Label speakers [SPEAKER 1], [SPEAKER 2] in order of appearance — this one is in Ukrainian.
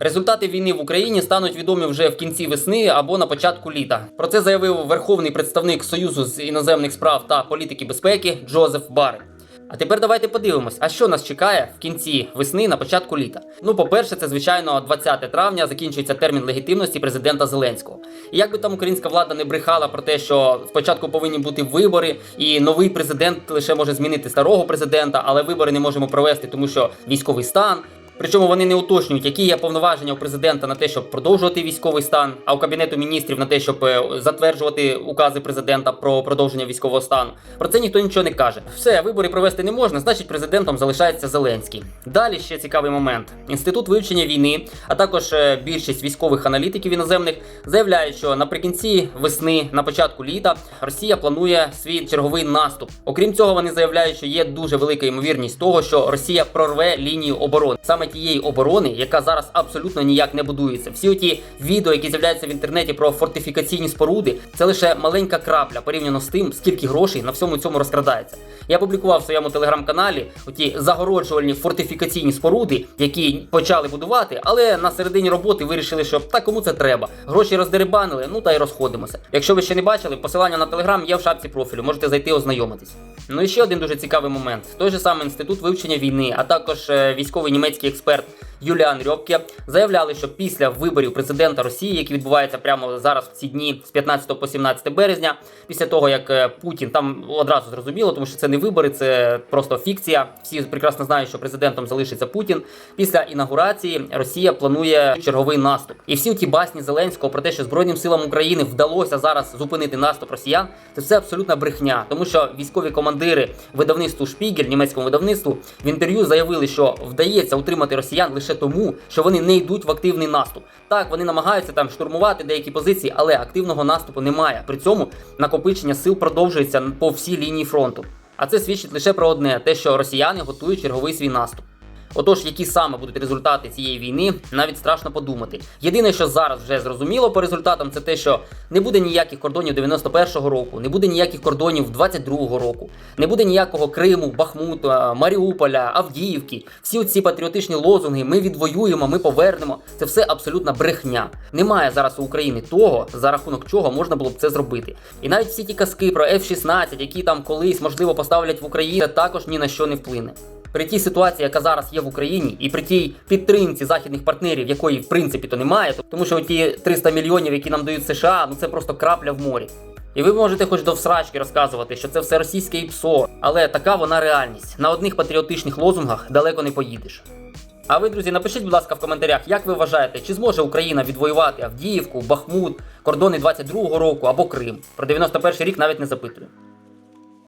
[SPEAKER 1] Результати війни в Україні стануть відомі вже в кінці весни або на початку літа. Про це заявив верховний представник Союзу з іноземних справ та політики безпеки Джозеф Барет. А тепер давайте подивимось, а що нас чекає в кінці весни на початку літа. Ну, по-перше, це звичайно 20 травня закінчується термін легітимності президента Зеленського. І як би там українська влада не брехала про те, що спочатку повинні бути вибори, і новий президент лише може змінити старого президента, але вибори не можемо провести, тому що військовий стан. Причому вони не уточнюють, які є повноваження у президента на те, щоб продовжувати військовий стан, а у кабінету міністрів на те, щоб е, затверджувати укази президента про продовження військового стану. Про це ніхто нічого не каже. Все, вибори провести не можна, значить президентом залишається Зеленський. Далі ще цікавий момент: інститут вивчення війни, а також е, більшість військових аналітиків іноземних заявляють, що наприкінці весни, на початку літа, Росія планує свій черговий наступ. Окрім цього, вони заявляють, що є дуже велика ймовірність того, що Росія прорве лінію оборони, саме тієї оборони, яка зараз абсолютно ніяк не будується. Всі оті відео, які з'являються в інтернеті про фортифікаційні споруди, це лише маленька крапля порівняно з тим, скільки грошей на всьому цьому розкрадається. Я публікував в своєму телеграм-каналі оті загороджувальні фортифікаційні споруди, які почали будувати, але на середині роботи вирішили, що та кому це треба. Гроші роздерибанили, ну та й розходимося. Якщо ви ще не бачили, посилання на телеграм є в шапці профілю, можете зайти ознайомитись. Ну і ще один дуже цікавий момент: той же самий інститут вивчення війни, а також е, військовий німецький експерт Юліан Рьопке заявляли, що після виборів президента Росії, які відбуваються прямо зараз в ці дні з 15 по 17 березня, після того як е, Путін там одразу зрозуміло, тому що це не вибори, це просто фікція. Всі прекрасно знають, що президентом залишиться Путін. Після інаугурації Росія планує черговий наступ. І всі ті басні Зеленського про те, що Збройним силам України вдалося зараз зупинити наступ росіян, це все абсолютна брехня, тому що військові командири видавництву Шпігель, німецькому видавництву, в інтерв'ю заявили, що вдається утримати росіян лише тому, що вони не йдуть в активний наступ. Так, вони намагаються там штурмувати деякі позиції, але активного наступу немає. При цьому накопичення сил продовжується по всій лінії фронту. А це свідчить лише про одне: те, що росіяни готують черговий свій наступ. Отож, які саме будуть результати цієї війни, навіть страшно подумати. Єдине, що зараз вже зрозуміло по результатам, це те, що не буде ніяких кордонів 91-го року, не буде ніяких кордонів 22-го року, не буде ніякого Криму, Бахмута, Маріуполя, Авдіївки. Всі ці патріотичні лозунги ми відвоюємо, ми повернемо. Це все абсолютна брехня. Немає зараз у України того, за рахунок чого можна було б це зробити. І навіть всі ті казки про F-16, які там колись можливо поставлять в Україні, також ні на що не вплине. При тій ситуації, яка зараз є в Україні, і при тій підтримці західних партнерів, якої в принципі то немає, тому що ті 300 мільйонів, які нам дають США, ну це просто крапля в морі. І ви можете хоч до всрачки розказувати, що це все російське і ПСО, але така вона реальність. На одних патріотичних лозунгах далеко не поїдеш. А ви, друзі, напишіть, будь ласка, в коментарях, як ви вважаєте, чи зможе Україна відвоювати Авдіївку, Бахмут, кордони 22-го року або Крим. Про 91-й рік навіть не запитую.